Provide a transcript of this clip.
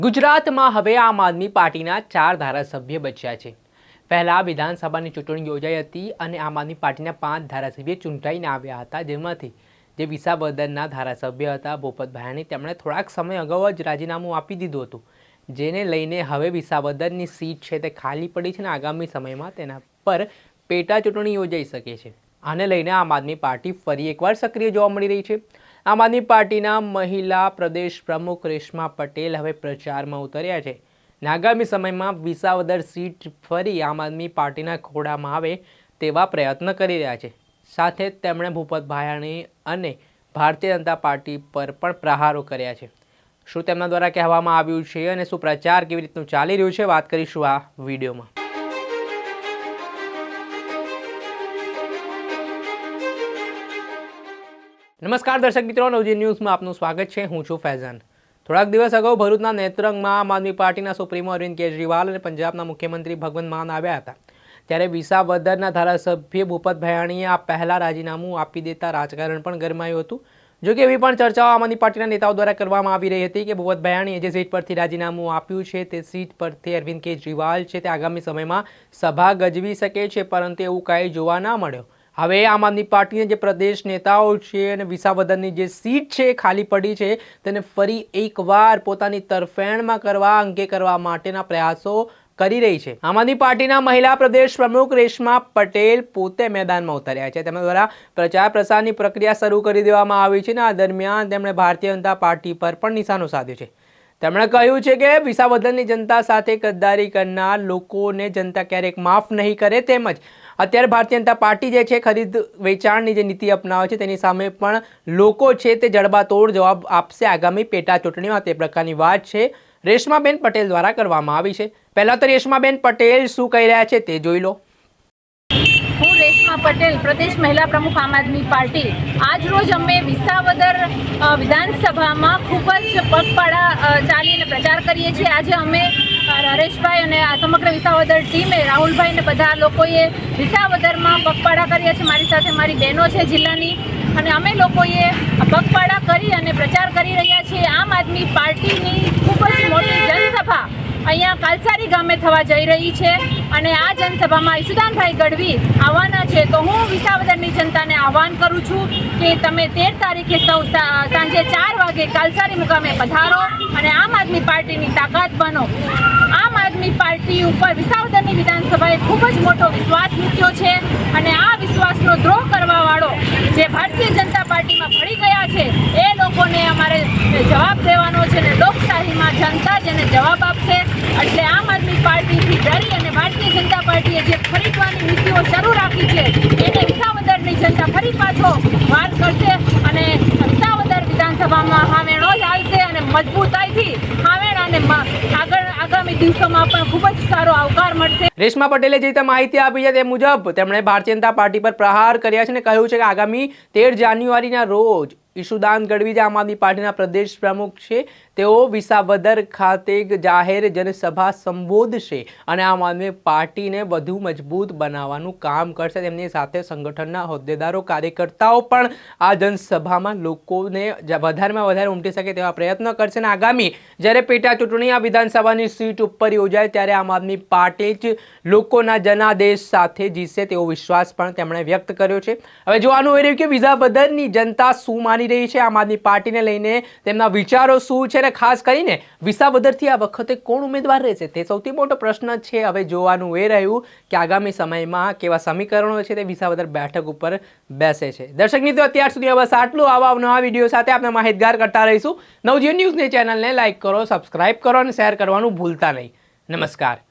ગુજરાતમાં હવે આમ આદમી પાર્ટીના ચાર ધારાસભ્ય બચ્યા છે. પહેલાં વિધાનસભાની ચૂંટણી યોજાઈ હતી અને આમ આદમી પાર્ટીના પાંચ ધારાસભ્ય ચૂંટાઈને આવ્યા હતા જેમાંથી જે વિસાવદરના ધારાસભ્ય હતા ભૂપત તેમણે થોડાક સમય અગાઉ જ રાજીનામું આપી દીધું હતું. જેને લઈને હવે વિસાવદરની સીટ છે તે ખાલી પડી છે અને આગામી સમયમાં તેના પર પેટા ચૂંટણી યોજાઈ શકે છે. આને લઈને આમ આદમી પાર્ટી ફરી એકવાર સક્રિય જોવા મળી રહી છે. આમ આદમી પાર્ટીના મહિલા પ્રદેશ પ્રમુખ રેશમા પટેલ હવે પ્રચારમાં ઉતર્યા છે. આગામી સમયમાં વિસાવદર સીટ ફરી આમ આદમી પાર્ટીના ખોડામાં આવે તેવા પ્રયત્ન કરી રહ્યા છે. સાથે જ તેમણે ભૂપત ભાયાણી અને ભારતીય જનતા પાર્ટી પર પણ પ્રહારો કર્યા છે. શું તેમના દ્વારા કહેવામાં આવ્યું છે અને શું પ્રચાર કેવી રીતનું ચાલી રહ્યું છે? વાત કરીશું આ વિડીયોમાં. નમસ્કાર દર્શક મિત્રો, નવજી ન્યૂઝમાં આપનું સ્વાગત છે. હું છું ફૈઝાન. થોડાક દિવસ અગાઉ ભરૂચના નેત્રંગમાં આમ આદમી પાર્ટીના સુપ્રીમો અરવિંદ કેજરીવાલ અને પંજાબના મુખ્યમંત્રી ભગવંત માન આવ્યા હતા. ત્યારે વિસાવદરના ધારાસભ્ય ભૂપત ભયાણીએ આ પહેલાં રાજીનામું આપી દેતા રાજકારણ પણ ગરમાયું હતું. જો કે એવી પણ ચર્ચાઓ આમ આદમી પાર્ટીના નેતાઓ દ્વારા કરવામાં આવી રહી હતી કે ભૂપત ભયાણીએ જે સીટ પરથી રાજીનામું આપ્યું છે તે સીટ પરથી અરવિંદ કેજરીવાલ છે તે આગામી સમયમાં સભા ગજવી શકે છે, પરંતુ એવું કાંઈ જોવા ના મળ્યો. હવે આમ આદમી પાર્ટીના જે પ્રદેશ નેતાઓ છે અને વિસાવદનની જે સીટ છે ખાલી પડી છે, તેને ફરી એકવાર પોતાની તરફેણમાં કરવા અંગે કરવા માટેના પ્રયાસો કરી રહી છે. આમ આદમી પાર્ટીના મહિલા પ્રદેશ પ્રમુખ રેશમા પટેલ પોતે મેદાનમાં ઉતર્યા છે. તેમના દ્વારા પ્રચાર પ્રસારની પ્રક્રિયા શરૂ કરી દેવામાં આવી છે અને આ દરમિયાન તેમણે ભારતીય જનતા પાર્ટી પર પણ નિશાનો સાધ્યું છે. તેમણે કહ્યું છે કે વિસાવદનની જનતા સાથે ગદ્દારી કરનાર લોકોને જનતા ક્યારેક માફ નહીં કરે, તેમજ અત્યારે ભારતીય જનતા પાર્ટી જે છે, ખરીદ વેચાણની જે નીતિ અપનાવે છે, તેની સામે પણ લોકો છે તે જડબાતોડ જવાબ આપશે આગામી પેટા ચૂંટણીમાં. તે પ્રકારની વાત છે, રેશમાબેન પટેલ દ્વારા કરવામાં આવી છે. પહેલાં તો રેશમાબેન પટેલ શું કહી રહ્યા છે તે જોઈ લો. હું રેશમા પટેલ, પ્રદેશ મહિલા પ્રમુખ આમ આદમી પાર્ટી. આજ રોજ અમે વિસાવદર વિધાનસભામાં ખૂબ જ પગપાળા ચાલીને પ્રચાર કરીએ છીએ. આજે અમે હરેશભાઈ અને આ સમગ્ર વિસાવદર ટીમે રાહુલભાઈ અને બધા લોકોએ વિસાવદરમાં પગપાળા કર્યા છે. મારી સાથે મારી બહેનો છે જિલ્લાની. અને અમે લોકોએ પગપાળા કરી અને પ્રચાર કરી રહ્યા છીએ. આમ આદમી પાર્ટીની ખૂબ જ મોટી જનસભા અહીંયા કાલસારી ગામે થવા જઈ રહી છે. અને આ જનસભામાં ઈશુદાનભાઈ ગઢવી આવવાના છે. તો હું વિસાવદરની જનતાને આહવાન કરું છું કે તમે તેર તારીખે સૌ, સાંજે ચાર વાગે કાલસારી મુકામે પધારો અને આમ આદમી પાર્ટીની તાકાત બનો. આદમી પાર્ટી ઉપર વિસાવદરની વિધાનસભાએ ખૂબ જ મોટો વિશ્વાસ મૂક્યો છે અને આ વિશ્વાસનો દ્રોહ કરવાવાળો જે ભારતીય જનતા પાર્ટીમાં ભળી ગયા છે, એ લોકોને અમારે જવાબ દેવાનો છે અને લોકશાહીમાં જનતા જેને જવાબ આપશે. એટલે આમ આદમી પાર્ટીથી ડરી અને ભારતીય જનતા પાર્ટીએ જે ખરીદવાની નીતિઓ શરૂ રાખી છે, એને વિસાવદરની જનતા ફરી પાછો વાર કરશે અને વિસાવદર વિધાનસભામાં હામેણો જ આવશે અને મજબૂતાઈથી આગળ આગામી દિવસોમાં પણ ખૂબ જ સારો આવકાર મળશે. રેશમા પટેલે જે રીતે માહિતી આપી છે તે મુજબ, તેમણે ભારતીય જનતા પાર્ટી પર પ્રહાર કર્યા છે અને કહ્યું છે કે આગામી તેર જાન્યુઆરીના રોજ ઈશુદાન ગઢવી જે આમ આદમી પાર્ટીના પ્રદેશ પ્રમુખ છે. તેઓ વિસાવદર ખાતે જાહેર જનસભા સંબોધશે અને આમ આદમી પાર્ટીને વધુ મજબૂત બનાવવાનું કામ કરશે. તેમની સાથે સંગઠનના હોદ્દેદારો, કાર્યકર્તાઓ પણ આ જનસભામાં લોકોને વધારેમાં વધારે ઉમટી શકે તેવા પ્રયત્ન કરશે અને આગામી જ્યારે પેટા ચૂંટણી આ વિધાનસભાની સીટ ઉપર યોજાય ત્યારે આમ આદમી પાર્ટી જ લોકોના જનાદેશ સાથે જીતશે તેવો વિશ્વાસ પણ તેમણે વ્યક્ત કર્યો છે. હવે જોવાનું એ રહ્યું કે વિઝાબદરની જનતા શું માની રહી છે આમ આદમી પાર્ટીને લઈને. તેમના વિચારો શું છે અને ખાસ કરીને વિસાવદરથી આ વખતે કોણ ઉમેદવાર રહેશે તે સૌથી મોટો પ્રશ્ન છે હવે જોવાનું એ રહ્યું કે આગામી સમયમાં કેવા સમીકરણો છે તે વિસાવદર બેઠક ઉપર બેસે છે. દર્શક મિત્રો, અત્યાર સુધી બસ આટલું. આવા નવા વીડિયો સાથે આપણે માહિતગાર કરતા રહીશું. નવજીવન ન્યૂઝની ચેનલને લાઇક કરો, સબસ્ક્રાઇબ કરો અને શેર કરવાનું ભૂલતા નહીં. નમસ્કાર.